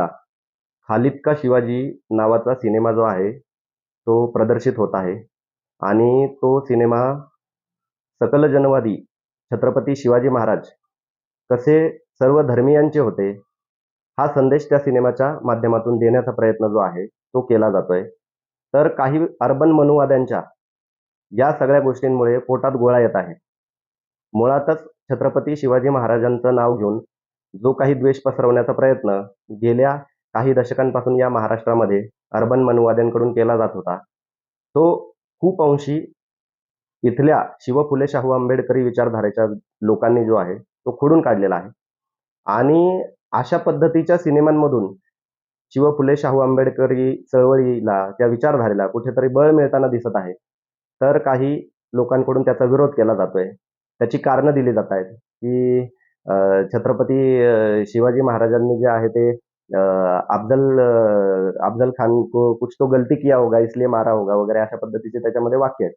ला खालिद का शिवाजी नावाचा सिनेमा जो आहे तो प्रदर्शित होत आहे. आणि तो सिनेमा सकल जनवादी छत्रपती शिवाजी महाराज कसे सर्व धर्मीयांचे होते हा संदेश त्या सिनेमाच्या माध्यमातून देण्याचा प्रयत्न जो आहे तो केला जातोय. तर काही अर्बन मनुवाद्यांच्या या सगळ्या गोष्टींमुळे पोटात गोळा येत आहे. मुळातच छत्रपती शिवाजी महाराजांचं नाव घेऊन जो काही द्वेष पसरवण्याचा प्रयत्न गेल्या काही दशकांपासून या महाराष्ट्रामध्ये अर्बन मनुवाद्यांकडून केला जात होता. तो खूप अंशी इथल्या शिव फुले शाहू आंबेडकरी विचारधारेच्या लोकांनी जो आहे तो खोडून काढलेला आहे. आणि अशा पद्धतीच्या सिनेमांमधून शिव फुले शाहू आंबेडकरी चळवळीला त्या विचारधारेला कुठेतरी बळ मिळताना दिसत आहे. तर काही लोकांकडून त्याचा विरोध केला जातोय. त्याची कारणं दिली जात आहेत की छत्रपती शिवाजी महाराजांनी जे आहे ते अफजल अफजल खान को कुछ तो गलती किया होगा इसलिए मारा होगा वगैरे अशा पद्धतीचे त्याच्यामध्ये वाक्य आहेत.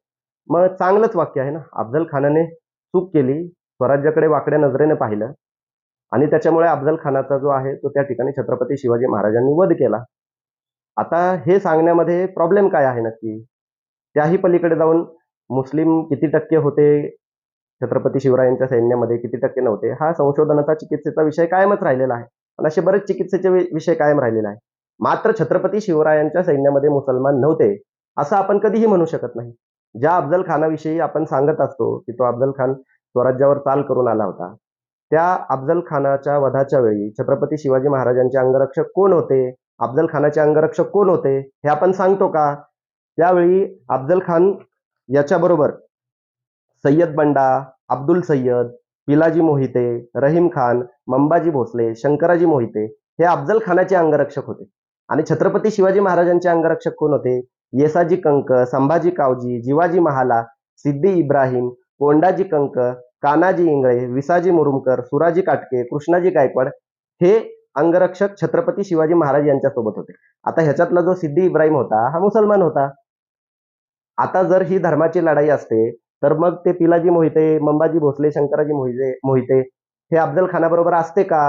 मग चांगलंच वाक्य आहे ना. अफजल खानाने चूक केली स्वराज्याकडे वाकड्या नजरेने पाहिलं आणि त्याच्यामुळे अफजल खानाचा जो आहे तो त्या ठिकाणी छत्रपती शिवाजी महाराजांनी वध केला. आता हे सांगण्यामध्ये प्रॉब्लेम काय आहे नक्की? त्याही पलीकडे जाऊन मुस्लिम किती टक्के होते? छत्रपती शिवरायांच्या सैन्यामध्ये किती टक्के नव्हते हा संशोधनाचा चिकित्सेचा विषय कायमच राहिलेला आहे. आणि असे बरेच चिकित्सेचे विषय कायम राहिलेले आहे मात्र छत्रपती शिवरायांच्या सैन्यामध्ये मुसलमान नव्हते असं आपण कधीही म्हणू शकत नाही. ज्या अफजल खानाविषयी आपण सांगत असतो की तो अफजल खान स्वराज्यावर चाल करून आला होता त्या अफजल खानाच्या वधाच्या वेळी छत्रपती शिवाजी महाराजांचे अंगरक्षक कोण होते अफजल खानाचे अंगरक्षक कोण होते हे आपण सांगतो का? त्यावेळी अफजल खान याच्याबरोबर सय्यद बंडा अब्दुल सय्यद पिलाजी मोहिते रहीम खान मंबाजी भोसले शंकराजी मोहिते हे अफजल खानाचे अंगरक्षक होते. आणि छत्रपती शिवाजी महाराजांचे अंगरक्षक कोण होते? येसाजी कंक संभाजी कावजी जिवाजी महाला सिद्धी इब्राहिम कोंडाजी कंक कानाजी इंगळे विसाजी मुरुमकर सुराजी काटके कृष्णाजी गायकवाड हे अंगरक्षक छत्रपती शिवाजी महाराज यांच्यासोबत होते. आता ह्याच्यातला जो सिद्धी इब्राहिम होता हा मुसलमान होता. आता जर ही धर्माची लढाई असते तर मग ते पिलाजी मोहिते मंबाजी भोसले शंकराजी मोहिते मोहिते हे अफजल खानाबरोबर असते का?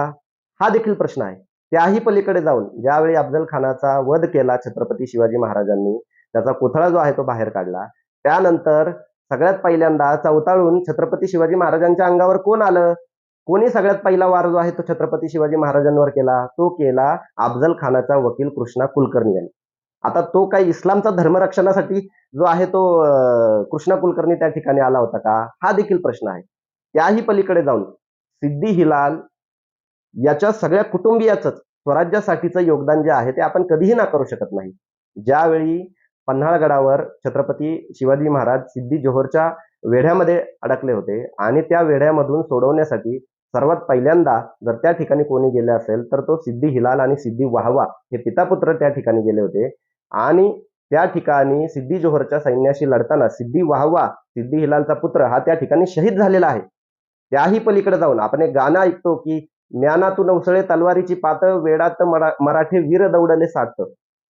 हा देखील प्रश्न आहे. त्याही पलीकडे जाऊन ज्यावेळी अफजल खानाचा वध केला छत्रपती शिवाजी महाराजांनी त्याचा कोथळा जो आहे तो बाहेर काढला. त्यानंतर सगळ्यात पहिल्यांदा चौताळून छत्रपती शिवाजी महाराजांच्या अंगावर कोण आलं? कोणी सगळ्यात पहिला वार जो आहे तो छत्रपती शिवाजी महाराजांवर केला? तो केला अफजल खानाचा वकील कृष्णा कुलकर्णी यांनी. आता तो काही इस्लामचा धर्मरक्षणासाठी जो आहे तो कृष्णा कुलकर्णी त्या ठिकाणी आला होता का? हा देखील प्रश्न आहे. त्याही पलीकडे जाऊन सिद्धी हिलाल याच्या सगळ्या कुटुंबियाच स्वराज्यासाठीचं योगदान जे आहे ते आपण कधीही नाकारू शकत नाही. ज्यावेळी पन्हाळगडावर छत्रपती शिवाजी महाराज सिद्धी जोहरच्या वेढ्यामध्ये अडकले होते आणि त्या वेढ्यामधून सोडवण्यासाठी सर्वात पहिल्यांदा जर त्या ठिकाणी कोणी गेले असेल तर तो सिद्धी हिलाल आणि सिद्धी वाहवा हे पितापुत्र त्या ठिकाणी गेले होते. आणि त्या ठिकाणी सिद्धी जोहरच्या सैन्याशी लढताना सिद्धी वाहवा सिद्धी हिलालचा पुत्र हा त्या ठिकाणी शहीद झालेला आहे. त्याही पलीकडे जाऊन आपण एक गाणं ऐकतो की म्यानातून अवसळे तलवारीची पातळ वेडात मरा मराठे वीर दौडले सात.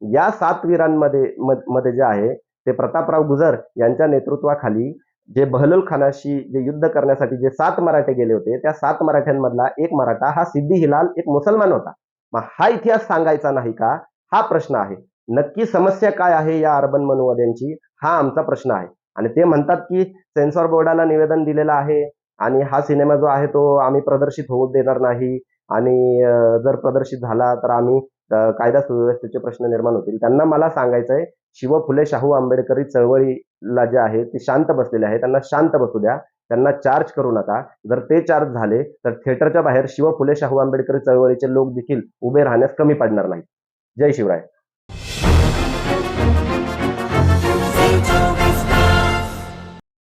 या सात वीरांमध्ये मध्ये जे आहे ते प्रतापराव गुजर यांच्या नेतृत्वाखाली जे बहलोल खानाशी जे युद्ध करण्यासाठी जे सात मराठे गेले होते त्या सात मराठ्यांमधला एक मराठा हा सिद्धी हिलाल एक मुसलमान होता. मग हा इतिहास सांगायचा नाही का? हा प्रश्न आहे. नक्की समस्या काय आहे या अर्बन मनुवाद्यांची हा आमचा प्रश्न आहे. आणि ते म्हणतात की सेन्सॉर बोर्डाला निवेदन दिलेलं आहे आणि हा सिनेमा जो आहे तो आम्ही प्रदर्शित होऊ देणार नाही. आणि जर प्रदर्शित झाला तर आम्ही कायदा सुव्यवस्थेचे प्रश्न निर्माण होतील. त्यांना मला सांगायचं आहे शिव फुले शाहू आंबेडकरी चळवळीला जे आहे ते शांत बसलेले आहे. त्यांना शांत बसू द्या. त्यांना चार्ज करू नका. जर ते चार्ज झाले तर थिएटरच्या बाहेर शिव फुले शाहू आंबेडकरी चळवळीचे लोक देखील उभे राहण्यास कमी पडणार नाही जय शिवराय. you. don't